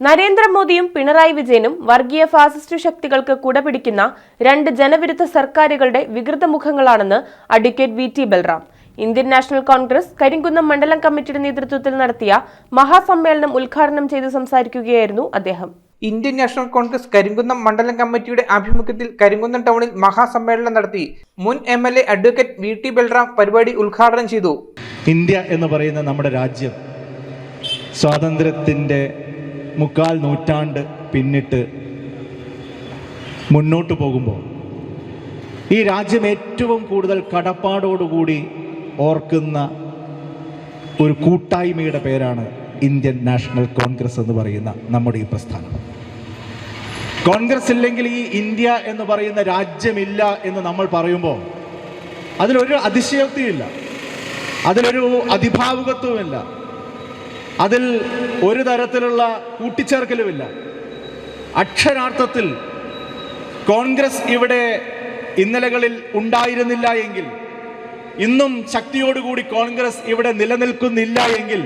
നരേന്ദ്രമോദിയും പിണറായി വിജയനും വർഗീയ ഫാസിസ്റ്റ് ശക്തികൾക്ക് കുടപിടിക്കുന്ന രണ്ട് ജനവിരുദ്ധ സർക്കാരുകളുടെ വികൃത മുഖങ്ങളാണെന്ന് advocate V T Balram. Indian National Congress Karimkunnam മണ്ഡലം കമ്മിറ്റിയുടെ നേതൃത്വത്തിൽ നടത്തിയ മഹാസമ്മേളനം ഉദ്ഘാടനം ചെയ്ത് സംസാരിക്കുകയായിരുന്നു അദ്ദേഹം. ഇന്ത്യൻ നാഷണൽ കോൺഗ്രസ് കരിങ്കുന്നം മണ്ഡലം കമ്മിറ്റിയുടെ ആഭിമുഖ്യത്തിൽ കരിങ്കുന്നം ടൗണിൽ മഹാസമ്മേളനം നടത്തി മുൻ M L A advocate V T Balram പരിപാടി ഉദ്ഘാടനം ചെയ്തു. ഇന്ത്യ എന്ന് പറയുന്ന നമ്മുടെ രാജ്യം സ്വാതന്ത്ര്യത്തിന്റെ മുക്കാൽ നൂറ്റാണ്ട് പിന്നിട്ട് മുന്നോട്ട് പോകുമ്പോൾ ഈ രാജ്യം ഏറ്റവും കൂടുതൽ കടപ്പാടോടുകൂടി ഓർക്കുന്ന ഒരു കൂട്ടായ്മയുടെ പേരാണ് ഇന്ത്യൻ നാഷണൽ കോൺഗ്രസ് എന്ന് പറയുന്ന നമ്മുടെ ഈ പ്രസ്ഥാനം. കോൺഗ്രസ് ഇല്ലെങ്കിൽ ഈ ഇന്ത്യ എന്ന് പറയുന്ന രാജ്യമില്ല എന്ന് നമ്മൾ പറയുമ്പോൾ അതിലൊരു അതിശയോക്തിയില്ല. അതിലൊരു അതിഭാവുകത്വമില്ല അതിൽ ഒരു തരത്തിലുള്ള കൂട്ടിച്ചേർക്കലുമില്ല. അക്ഷരാർത്ഥത്തിൽ കോൺഗ്രസ് ഇവിടെ ഇന്നലകളിൽ ഉണ്ടായിരുന്നില്ല എങ്കിൽ ഇന്നും ശക്തിയോടുകൂടി കോൺഗ്രസ് ഇവിടെ നിലനിൽക്കുന്നില്ല എങ്കിൽ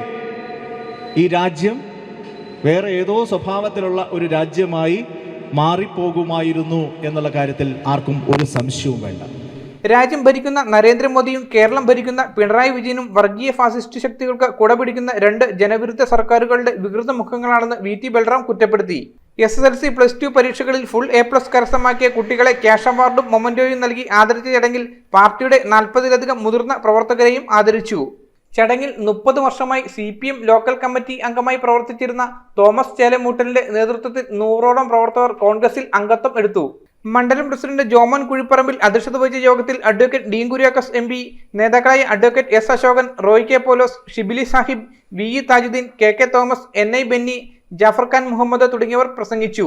ഈ രാജ്യം വേറെ ഏതോ സ്വഭാവത്തിലുള്ള ഒരു രാജ്യമായി മാറിപ്പോകുമായിരുന്നു എന്നുള്ള കാര്യത്തിൽ ആർക്കും ഒരു സംശയവും വേണ്ട. രാജ്യം ഭരിക്കുന്ന നരേന്ദ്രമോദിയും കേരളം ഭരിക്കുന്ന പിണറായി വിജയനും വർഗീയ ഫാസിസ്റ്റ് ശക്തികൾക്ക് കുടപിടിക്കുന്ന രണ്ട് ജനവിരുദ്ധ സർക്കാരുകളുടെ വികൃത മുഖങ്ങളാണെന്ന് വി ടി ബൽറാം കുറ്റപ്പെടുത്തി. S S L C plus two പരീക്ഷകളിൽ ഫുൾ എ പ്ലസ് കരസ്ഥമാക്കിയ കുട്ടികളെ ക്യാഷ് അവാർഡും മൊമന്റോയും നൽകി ആദരിച്ച ചടങ്ങിൽ പാർട്ടിയുടെ നാൽപ്പതിലധികം മുതിർന്ന പ്രവർത്തകരെയും ആദരിച്ചു. ചടങ്ങിൽ മുപ്പത് വർഷമായി C P M local committee അംഗമായി പ്രവർത്തിച്ചിരുന്ന തോമസ് ചേലമൂട്ടലിന്റെ നേതൃത്വത്തിൽ നൂറോളം പ്രവർത്തകർ കോൺഗ്രസിൽ അംഗത്വം എടുത്തു. മണ്ഡലം പ്രസിഡന്റ് ജോമോൻ കുഴിപ്പറമ്പിൽ അധ്യക്ഷത വഹിച്ച യോഗത്തിൽ advocate Dean Kuriakose M P നേതാക്കളായ advocate S Ashokan Roy K Paulose Shibili Sahib V E Thajuddin K K Thomas N I Benny Jafar Khan Muhammad തുടങ്ങിയവർ പ്രസംഗിച്ചു.